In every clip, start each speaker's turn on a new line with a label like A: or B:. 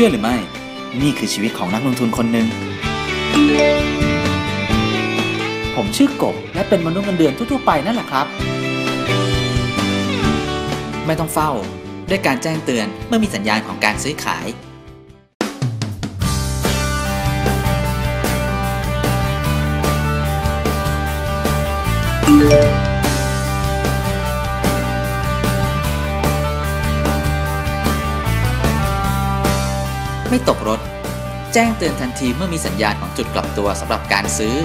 A: ชื่อหรือไม่ นี่คือชีวิตของนักลงทุนคนหนึ่ง ผมชื่อกบและเป็นมนุษย์เงินเดือนทั่วๆไปนั่นแหละครับ
B: ไม่ต้องเฝ้า ด้วยการแจ้งเตือนเมื่อมีสัญญาณของการซื้อขาย ไม่ตกรถ แจ้งเตือนทันทีเมื่อมีสัญญาณของจุดกลับตัวสำหรับการซื้อ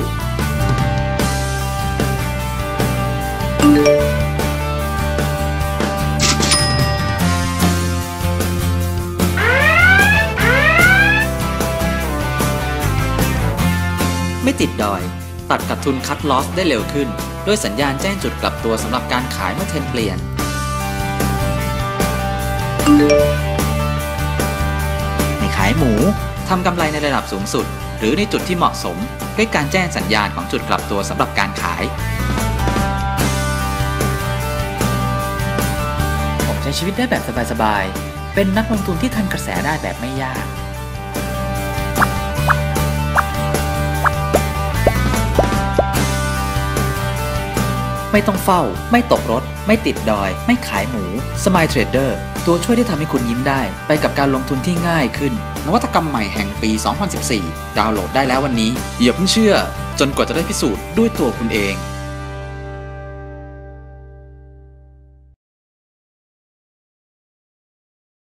B: ไม่ติดดอย ตัดกับทุนคัดลอสได้เร็วขึ้น ด้วยสัญญาณแจ้งจุดกลับตัวสำหรับการขายเมื่อเทรนเปลี่ยนไม่ขายหมูทำกำไรในระดับสูงสุด หรือในจุดที่เหมาะสม ด้วยการแจ้งสัญญาณของจุดกลับตัวสำหรับการขาย
A: ผมใช้ชีวิตได้แบบสบายๆ เป็นนักลงทุนที่ทันกระแสได้แบบไม่ยาก
B: ไม่ต้องเฝ้า ไม่ตกรถ ไม่ติดดอย ไม่ขายหมู Smile Trader ตัวช่วยที่ทำให้คุณยิ้มได้ ไปกับการลงทุนที่ง่ายขึ้น นวัตกรรมใหม่แห่งปี 2014 ดาวน์โหลดได้แล้ววันนี้อย่าเพิ่งเชื่อ จนกว่าจะได้พิสูจน์ด้วยตัวคุณเอง